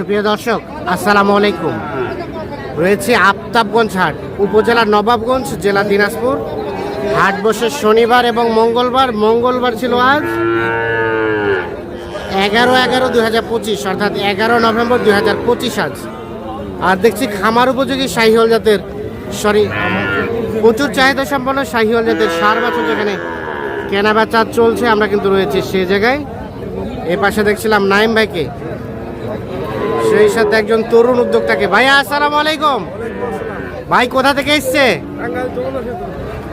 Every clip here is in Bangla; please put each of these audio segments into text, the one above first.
সুপ্রিয় দর্শক, আসসালামু আলাইকুম। রয়েছে আফতাবগঞ্জ হাট, উপজেলার নবাবগঞ্জ, জেলা দিনাজপুর। হাট বসে শনিবার এবং মঙ্গলবার মঙ্গলবার ছিল আজ এগারো এগারো দুই হাজার পঁচিশ, অর্থাৎ এগারো নভেম্বর দুই হাজার পঁচিশ আজ। আর দেখছি খামার উপযোগী শাহিহল জাতের, সরি, প্রচুর চাহিদা সম্পন্ন শাহিওল জাতের সার বছর যেখানে কেনা বেচা চলছে, আমরা কিন্তু রয়েছি সে জায়গায়। এ পাশে দেখছিলাম নাইম ভাইকে। সেই সাথে একজন তরুণ উদ্যোক্তাকে। ভাই আসসালামু আলাইকুম। ভাই কোথা থেকে এসছে?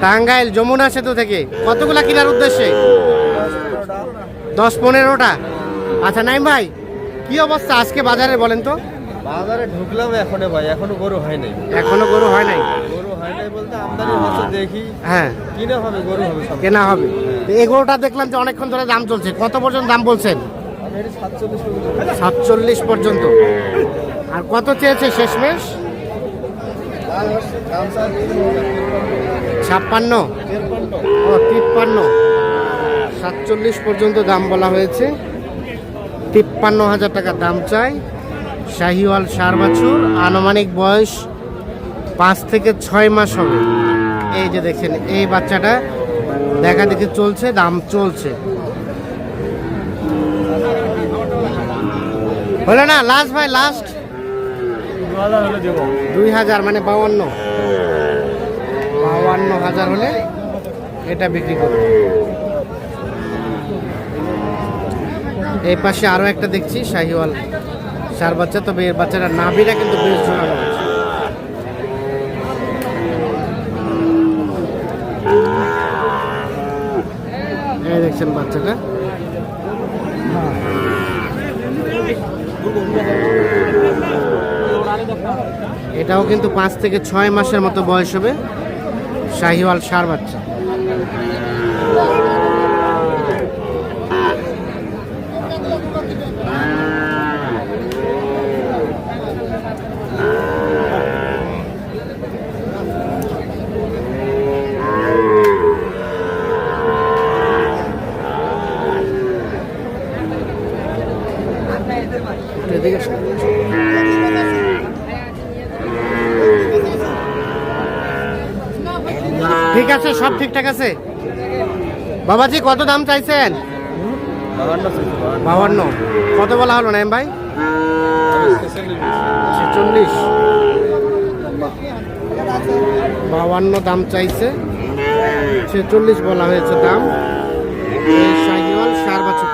টাঙ্গাইল যমুনা সেতু থেকে। কতগুলা কেনার উদ্দেশ্যে? দশ পনেরোটা। আচ্ছা নাইম ভাই কি অবস্থা আজকে বাজারে বলেন তো? বাজারে ঢুকলাম এখনও ভাই এখনও গরু হয় নাই। এখনও গরু হয় নাই? গরু হয় নাই বলতে আমদানি হচ্ছে দেখি। হ্যাঁ। কিনে হবে গরু হবে কেনা হবে। এই গরুটা দেখলাম যে অনেকক্ষণ ধরে দাম চলছে। কত পর্যন্ত দাম বলছেন? সাতচল্লিশ পর্যন্ত। আর কত চেয়েছে শেষমেশ? ছাপ্পান্ন। ও, তিপ্পান্ন। সাতচল্লিশ পর্যন্ত দাম বলা হয়েছে। তিপ্পান্ন হাজার টাকা দাম চাই। শাহিওয়াল সার বাছুর আনুমানিক বয়স পাঁচ থেকে ছয় মাস হবে। এই যে দেখছেন এই বাচ্চাটা দেখা দেখি চলছে, দাম চলছে। হলো না লাস্ট ভাই লাস্ট দুই হাজার মানে বাউান্ন বাউান্ন হাজার হলে এটা বিক্রি করব। এই পাশে আরও একটা দেখছি, শাহিওয়াল। চার বাচ্চা, তবে এর বাচ্চাটা নাভিটা কিন্তু বেশ জোরালো দেখছেন বাচ্চাটা। এটাও কিন্তু পাঁচ থেকে ছয় মাসের মতো বয়স হবে। শাহিওয়াল সার বাচ্চা। ঠিক আছে, সব ঠিকঠাক আছে? বাবাজি, কত দাম চাইছেন? বাউান্ন কত বলা হলো, নাইম ভাই? ছেচল্লিশ। বাউান্ন দাম চাইছে। ছেচল্লিশ বলা হয়েছে দাম। সার বছর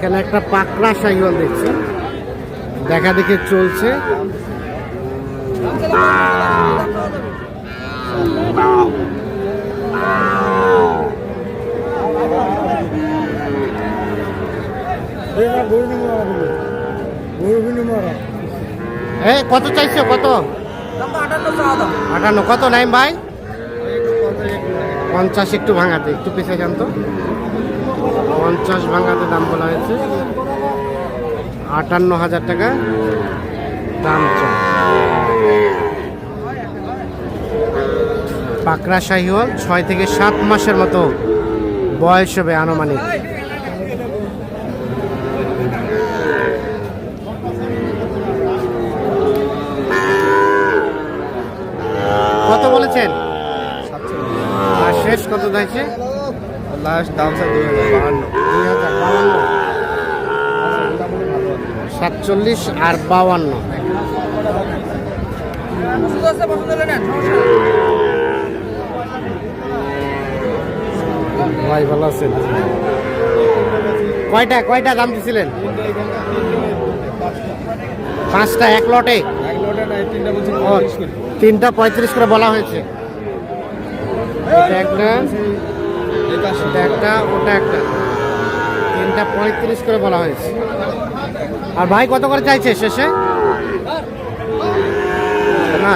এখানে একটা পাকড়া শাহিওয়াল দেখছি। দেখা দেখে চলছে। কত চাইছো? কত? আটান্ন। কত নাই ভাই? পঞ্চাশ একটু ভাঙাতে, একটু পিছিয়ে যান তো। পঞ্চাশ ভাঙাতে দাম বলা হয়েছে। আটান্ন হাজার টাকা দাম চাই। পাকড়া শাহিওয়াল, ছয় থেকে সাত মাসের মতো বয়স হবে আনুমানিক। কত বলেছেন? আর শেষ কত দিয়েছে লাস্ট দাম স্যার দুই হাজার বাহান্ন। সাতচল্লিশ আর বাউান্ন ভাই, ভালো আছেন? কয়টা কয়টা দাম দিছিলেন? পাঁচটা, এক লটে? তিনটা পঁয়ত্রিশ করে বলা হয়েছে। এটা একটা, ওটা একটা। তিনটা পঁয়ত্রিশ করে বলা হয়েছে। আর ভাই কত করে চাইছে শেষে? না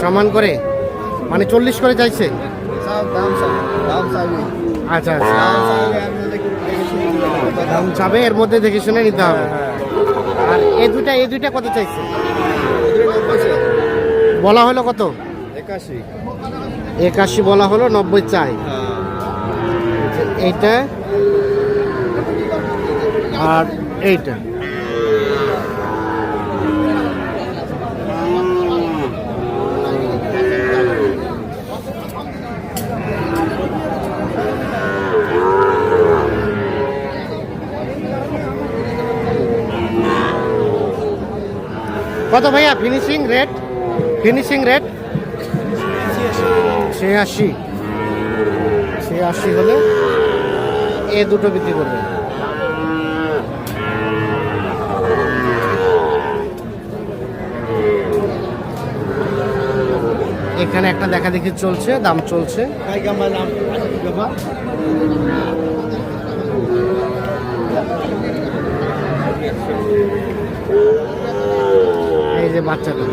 সমান করে? মানে চল্লিশ করে চাইছে? আচ্ছা আচ্ছা। দাম চাবে এর মধ্যে দেখে শুনে নিতে হবে। আর এ দুইটা এই দুইটা কত চাইছে। বলা হলো কত? একাশি। একাশি বলা হলো নব্বই চাই। হ্যাঁ। এইটা আর এইটা। কত ভাইয়া? ফিনিশিং রেট ফিনিশিং রেট ছিয়াশি। ছিয়াশি হলে এ দুটো বিক্রি করবে। এখানে একটা দেখা দেখি চলছে, দাম চলছে। এই যে বাচ্চাটা।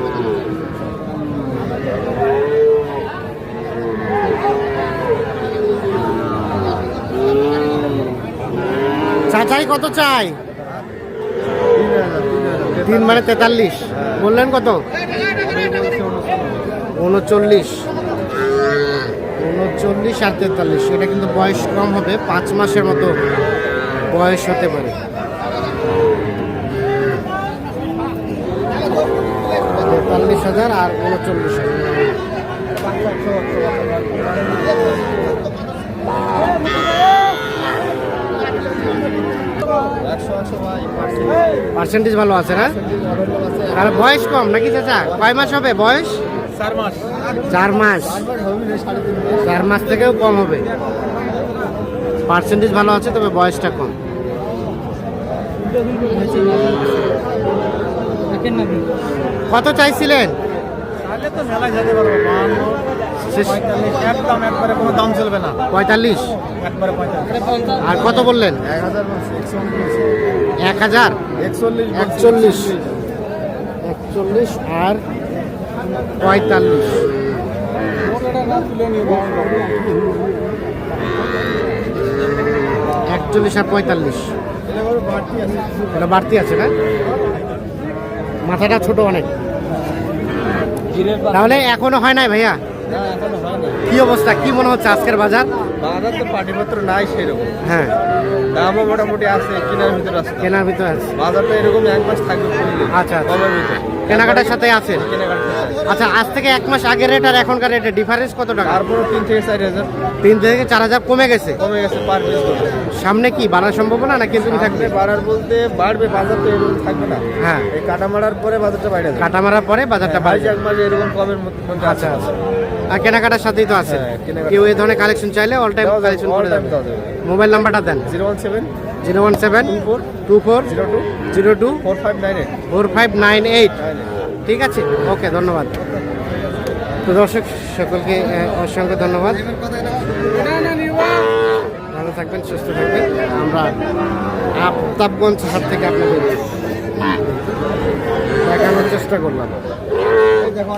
চাচাই কত চাই? তিন মানে তেতাল্লিশ। বললেন কত? উনচল্লিশ। উনচল্লিশ আর তেতাল্লিশ। এটা কিন্তু বয়স কম হবে, পাঁচ মাসের মতো বয়স হতে পারে। তেতাল্লিশ হাজার আর উনচল্লিশ পার্সেন্টেজ ভালো আছে না? আর বয়স কম নাকি চাচা? কয় মাস হবে বয়স? চার মাস। চার মাস। থেকেও কম হবে। পার্সেন্টেজ ভালো আছে তবে বয়সটা কম। কত চাইছিলেন? পঁয়তাল্লিশ। একদম একবারে কোনো দাম চলবে না। পঁয়তাল্লিশ? আর কত বললেন? এক হাজার এক হাজার। একচল্লিশ। একচল্লিশ। একচল্লিশ আর পঁয়তাল্লিশ। একচল্লিশ আর পঁয়তাল্লিশ। এটা বাড়তি আছে না? মাথাটা ছোট অনেক। তাহলে এখনও হয় নাই ভাইয়া? কি অবস্থা? কি মনে হচ্ছে আজকের বাজার? বাজার তো পাটিপত্র নাই সেরকম। হ্যাঁ। দামও মোটামুটি আছে কেনার ভিতরে আছে। কেনার ভিতরে আছে। বাজারটা এরকম এক মাস থাকবে আচ্ছা, আচ্ছা। কমের ভিতরে কেনাকাটার সাথে কেনাকাটা আচ্ছা আজ থেকে এক মাস আগের রেট আর এখনকার রেটের ডিফারেন্স কত টাকা? তারপরে তিন থেকে চার হাজার। তিন থেকে চার হাজার কমে গেছে? কমে গেছে পার পিস সামনে কি বাড়ার সম্ভাবনা না কিন্তু থাকবে? বাড়ার বলতে বাড়বে বাজার তো এরকম থাকবে না। হ্যাঁ। এই কাটা মারার পরে বাজারটা বাইরে কাটা মারার পরে বাজারটা বাড়ি বাড়ছে এক মাসে এরকম কমের মধ্যে আচ্ছা আচ্ছা। আর কেনাকাটার সাথেই তো আছে। হ্যাঁ, কেউ এই ধরনের কালেকশন চাইলে টাইম কালেকশন করে দেবে মোবাইল নাম্বারটা দেন। Zero one seven zero one seven two four two four zero two zero two four five nine eight four five nine eight ঠিক আছে? ওকে ধন্যবাদ। তো দর্শক সকলকে অসংখ্য ধন্যবাদ। ভালো থাকবেন সুস্থ থাকবেন। আমরা আফতাবগঞ্জ হাট থেকে আপনাদের দেখানোর চেষ্টা করলাম। দেখো